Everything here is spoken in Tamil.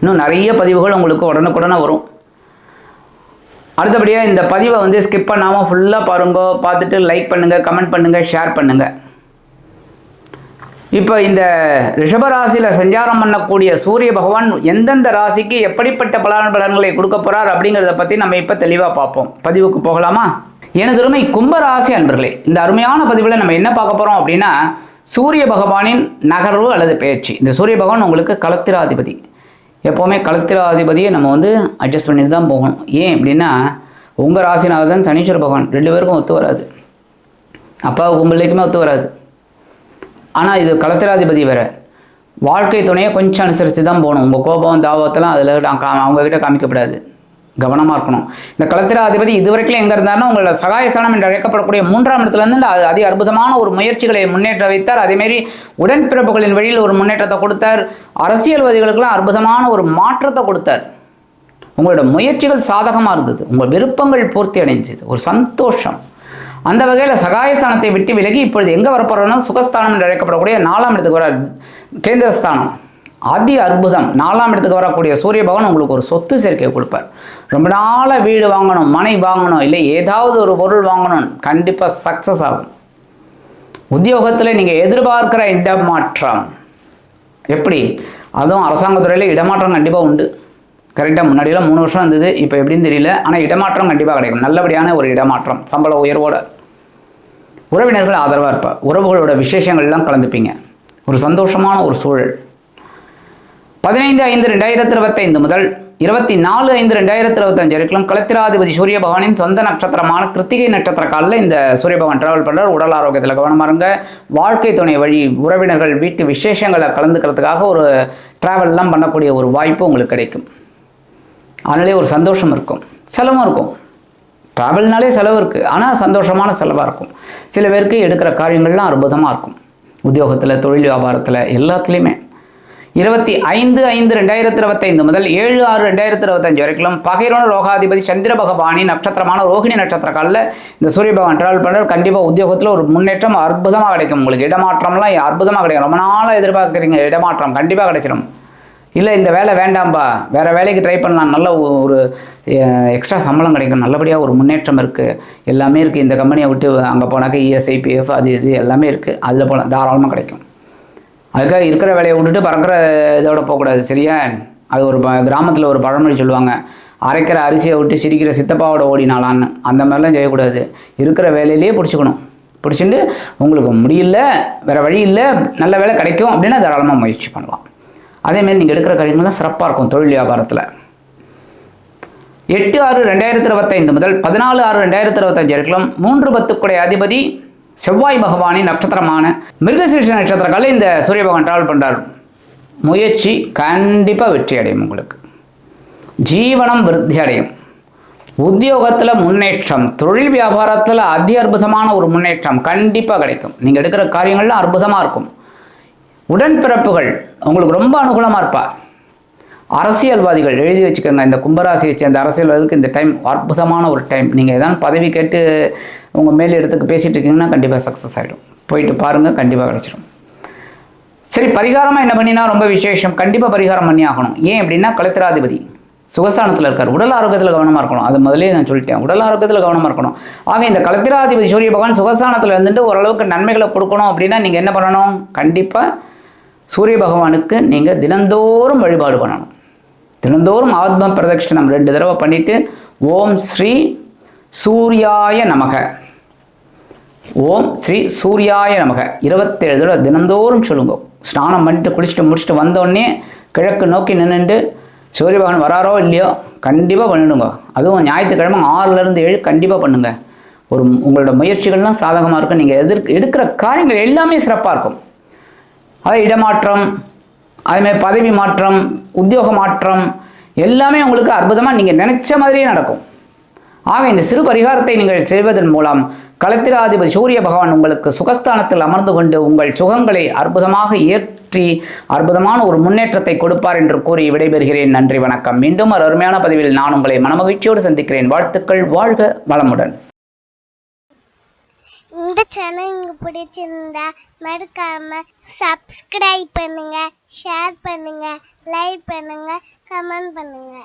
இன்னும் நிறைய பதிவுகள் உங்களுக்கு உடனுக்குடனே வரும். அடுத்தபடியாக இந்த பதிவை வந்து ஸ்கிப் பண்ணாமல் ஃபுல்லாக பாருங்க பார்த்துட்டு லைக் பண்ணுங்கள் கமெண்ட் பண்ணுங்கள் ஷேர் பண்ணுங்கள் இப்போ இந்த ரிஷபராசியில் சஞ்சாரம் பண்ணக்கூடிய சூரிய பகவான் எந்தெந்த ராசிக்கு எப்படிப்பட்ட பலன் பலன்களை கொடுக்க போகிறார் அப்படிங்கிறத பற்றி நம்ம இப்போ தெளிவாக பார்ப்போம். பதிவுக்கு போகலாமா? எனது அருமை கும்பராசி அன்பர்களே இந்த அருமையான பதிவில் நம்ம என்ன பார்க்க போகிறோம் அப்படின்னா சூரிய பகவானின் நகர்வு அல்லது பயிற்சி இந்த சூரிய பகவான் உங்களுக்கு கலத்திராதிபதி எப்போவுமே களத்திராதிபதியை நம்ம வந்து அட்ஜஸ்ட் பண்ணிட்டு தான் போகணும். ஏன் அப்படின்னா உங்கள் ராசினால தான் சனீஸ்வர பகவான் ரெண்டு பேருக்கும் ஒத்து வராது. அப்பாவுக்கும் பிள்ளைக்குமே ஒத்து வராது. ஆனால் இது களத்திராதிபதி வேற. வாழ்க்கை துணையை கொஞ்சம் அனுசரித்து தான் போகணும். உங்கள் கோபம் தாபத்தெல்லாம் அதில் கா அவங்கக்கிட்ட காமிக்கப்படாது. கவனமாக இருக்கணும். இந்த களத்திராதிபதி இதுவரைக்கும் எங்கே இருந்தாருன்னா உங்களோட சகாயஸ்தானம் என்று அழைக்கப்படக்கூடிய மூன்றாம் இடத்துலேருந்து இந்த அதி அற்புதமான ஒரு முயற்சிகளை முன்னேற்ற வைத்தார். அதேமாரி உடன்பிறப்புகளின் வழியில் ஒரு முன்னேற்றத்தை கொடுத்தார். அரசியல்வாதிகளுக்கெல்லாம் அற்புதமான ஒரு மாற்றத்தை கொடுத்தார். உங்களோட முயற்சிகள் சாதகமாக இருந்தது. உங்கள் விருப்பங்கள் பூர்த்தி அடைஞ்சது. ஒரு சந்தோஷம். அந்த வகையில் சகாயஸ்தானத்தை விட்டு விலகி இப்பொழுது எங்கே வரப்போகிறோன்னா சுகஸ்தானம் என்று அழைக்கப்படக்கூடிய நாலாம் இடத்துக்கு வர கேந்திரஸ்தானம் அதி அற்புதம். நாலாம் இடத்துக்கு வரக்கூடிய சூரிய பகவான் உங்களுக்கு ஒரு சொத்து சேர்க்கை கொடுப்பார். ரொம்ப நாளாக வீடு வாங்கணும் மனை வாங்கணும் இல்லை ஏதாவது ஒரு பொருள் வாங்கணும் கண்டிப்பாக சக்ஸஸ் ஆகும். உத்தியோகத்தில் நீங்கள் எதிர்பார்க்குற இடமாற்றம். எப்படி? அதுவும் அரசாங்கத்துறையில் இடமாற்றம் கண்டிப்பாக உண்டு. கரெக்டாக முன்னாடியெல்லாம் மூணு வருஷம் இருந்தது இப்போ எப்படின்னு தெரியல. ஆனால் இடமாற்றம் கண்டிப்பாக கிடைக்கும். நல்லபடியான ஒரு இடமாற்றம் சம்பள உயர்வோட. உறவினர்கள் ஆதரவாக இருப்பார். உறவுகளோட விசேஷங்கள்லாம் கலந்துப்பீங்க. ஒரு சந்தோஷமான ஒரு சூழல். பதினைந்து ஐந்து ரெண்டாயிரத்தி இருபத்தைந்து முதல் இருபத்தி நாலு ஐந்து ரெண்டாயிரத்தி இருபத்தஞ்சு வரைக்கும் கலத்திராதிபதி சூரிய பகவானின் சொந்த நட்சத்திரமான கிருத்திகை நட்சத்திர காலில் இந்த சூரிய பகவான் டிராவல் பண்ணுறார் உடல் ஆரோக்கியத்தில் கவனமாக இருங்க. வாழ்க்கை துணை வழி உறவினர்கள் வீட்டு விசேஷங்களை கலந்துக்கிறதுக்காக ஒரு ட்ராவல்லாம் பண்ணக்கூடிய ஒரு வாய்ப்பு உங்களுக்கு கிடைக்கும். அதனாலே ஒரு சந்தோஷம் இருக்கும். செலவும் இருக்கும். ட்ராவல்னாலே செலவு இருக்குது ஆனால் சந்தோஷமான செலவாக இருக்கும். சில பேருக்கு எடுக்கிற காரியங்கள்லாம் அற்புதமாக இருக்கும். உத்தியோகத்தில் தொழில் வியாபாரத்தில் எல்லாத்துலேயுமே. இருபத்தி ஐந்து ஐந்து ரெண்டாயிரத்தி இருபத்தைந்து முதல் ஏழு ஆறு ரெண்டாயிரத்தி இருபத்தஞ்சு வரைக்கும் பகைரோன ரோகாதிபதி சந்திர பகவானின் நட்சத்திரமான ரோகிணி நட்சத்திர காலில் இந்த சூரிய பகவான் ட்ராவல் பண்ணுறது கண்டிப்பாக உத்தியோகத்தில் ஒரு முன்னேற்றம் அற்புதமாக கிடைக்கும். உங்களுக்கு இடமாற்றம்லாம் அற்புதமாக கிடைக்கும். ரொம்ப நாளாக எதிர்பார்க்குறீங்க இடமாற்றம் கண்டிப்பாக கிடைச்சிடும் இல்லை இந்த வேலை வேண்டாம்பா. வேறு வேலைக்கு ட்ரை பண்ணலாம். நல்ல ஒரு எக்ஸ்ட்ரா சம்பளம் கிடைக்கும். நல்லபடியாக ஒரு முன்னேற்றம் இருக்குது எல்லாமே இருக்குது இந்த கம்பெனியை விட்டு அங்கே போனாக்க இஎஸ்ஐ பிஎஃப் அது இது எல்லாமே இருக்குது அதில் போனால் தாராளமாக கிடைக்கும். அதுக்காக இருக்கிற வேலையை விட்டுட்டு பறக்கிற இதோட போகக்கூடாது சரியா? அது ஒரு ப கிராமத்தில் ஒரு பழமொழி சொல்லுவாங்க. அரைக்கிற அரிசியை விட்டு சிரிக்கிற சித்தப்பாவோட ஓடினாலான்னு அந்த மாதிரிலாம் செய்யக்கூடாது. இருக்கிற வேலையிலேயே பிடிச்சிக்கணும். பிடிச்சிட்டு உங்களுக்கு முடியல வேறு வழி இல்லை நல்ல வேலை கிடைக்கும் அப்படின்னா தாராளமாக முயற்சி பண்ணலாம். அதேமாரி நீங்கள் எடுக்கிற கழிவுகள்லாம் சிறப்பாக இருக்கும் தொழில் வியாபாரத்தில். எட்டு ஆறு ரெண்டாயிரத்தி இருபத்தைந்து முதல் பதினாலு ஆறு ரெண்டாயிரத்தி இருபத்தஞ்சு வரைக்கும் மூன்று பத்துக்குடைய அதிபதி செவ்வாய் பகவானின் நட்சத்திரமான மிருகசீர்ஷ நட்சத்திரங்களில் இந்த சூரிய பகவான் டிராவல் பண்ணுறார் முயற்சி கண்டிப்பாக வெற்றி அடையும் உங்களுக்கு. ஜீவனம் விருத்தி அடையும். உத்தியோகத்தில் முன்னேற்றம் தொழில் வியாபாரத்தில் அதி அற்புதமான ஒரு முன்னேற்றம் கண்டிப்பாக கிடைக்கும். நீங்கள் எடுக்கிற காரியங்கள்லாம் அற்புதமாக இருக்கும். உடன்பிறப்புகள் உங்களுக்கு ரொம்ப அனுகூலமாக இருப்பார் அரசியல்வாதிகள் எழுதி வச்சுக்கோங்க இந்த கும்பராசியை சேர்ந்த அரசியல்வாதிக்கு இந்த டைம் அற்புதமான ஒரு டைம் நீங்கள் ஏதாவது பதவி கேட்டு உங்கள் மேல் இடத்துக்கு பேசிகிட்டு இருக்கீங்கன்னா கண்டிப்பாக சக்ஸஸ் ஆகிடும் போயிட்டு பாருங்கள் கண்டிப்பாக கிடச்சிடும் சரி பரிகாரமாக என்ன பண்ணினா ரொம்ப விசேஷம். கண்டிப்பாக பரிகாரம் பண்ணி ஆகணும். ஏன் அப்படின்னா கலத்திராதிபதி சுகஸ்தானத்தில் இருக்கார். உடல் ஆரோக்கியத்தில் கவனமாக இருக்கணும். அது முதலே நான் சொல்லிட்டேன். உடல் ஆரோக்கியத்தில் கவனமாக இருக்கணும். ஆக இந்த கலத்திராதிபதி சூரிய பகவான் சுகஸ்தானத்தில் இருந்துட்டு ஓரளவுக்கு நன்மைகளை கொடுக்கணும் அப்படின்னா நீங்கள் என்ன பண்ணணும்? கண்டிப்பாக சூரிய பகவானுக்கு நீங்கள் தினந்தோறும் வழிபாடு பண்ணணும். தினந்தோறும் ஆத்ம பிரதட்சிணம் ரெண்டு தடவை பண்ணிவிட்டு ஓம் ஸ்ரீ சூர்யாய நமக. ஓம் ஸ்ரீ சூர்யாய நமக. இருபத்தேழு தடவை தினந்தோறும் சொல்லுங்க. ஸ்நானம் பண்ணிட்டு குளிச்சுட்டு முடிச்சுட்டு வந்தோடனே கிழக்கு நோக்கி நின்றுட்டு சூரிய பகவான் வராரோ இல்லையோ கண்டிப்பாக பண்ணிடுங்க. அதுவும் ஞாயிற்றுக்கிழமை ஆறுலேருந்து ஏழு கண்டிப்பாக பண்ணுங்கள் ஒரு உங்களோட முயற்சிகள்லாம் சாதகமாக இருக்கும். நீங்கள் எதிர் எடுக்கிற காரியங்கள் எல்லாமே சிறப்பாக இருக்கும். அதாவது இடமாற்றம் அதுமாதிரி பதவி மாற்றம் உத்தியோக மாற்றம் எல்லாமே உங்களுக்கு அற்புதமாக நீங்கள் நினச்ச மாதிரியே நடக்கும். ஆக இந்த சிறு பரிகாரத்தை நீங்கள் செய்வதன் மூலம் களத்திராதிபதி சூரிய பகவான் உங்களுக்கு சுகஸ்தானத்தில் அமர்ந்து கொண்டு உங்கள் சுகங்களை அற்புதமாக ஏற்றி அற்புதமான ஒரு முன்னேற்றத்தை கொடுப்பார் என்று கூறி விடைபெறுகிறேன். நன்றி வணக்கம். மீண்டும் ஒரு அருமையான பதிவில் நான் உங்களை மனமகிழ்ச்சியோடு சந்திக்கிறேன். வாழ்த்துக்கள் வாழ்க வளமுடன். இந்த சேனல் உங்களுக்கு பிடிச்சிருந்தா மறக்காம சப்ஸ்கிரைப் பண்ணுங்க ஷேர் பண்ணுங்க லைக் பண்ணுங்க கமெண்ட் பண்ணுங்க.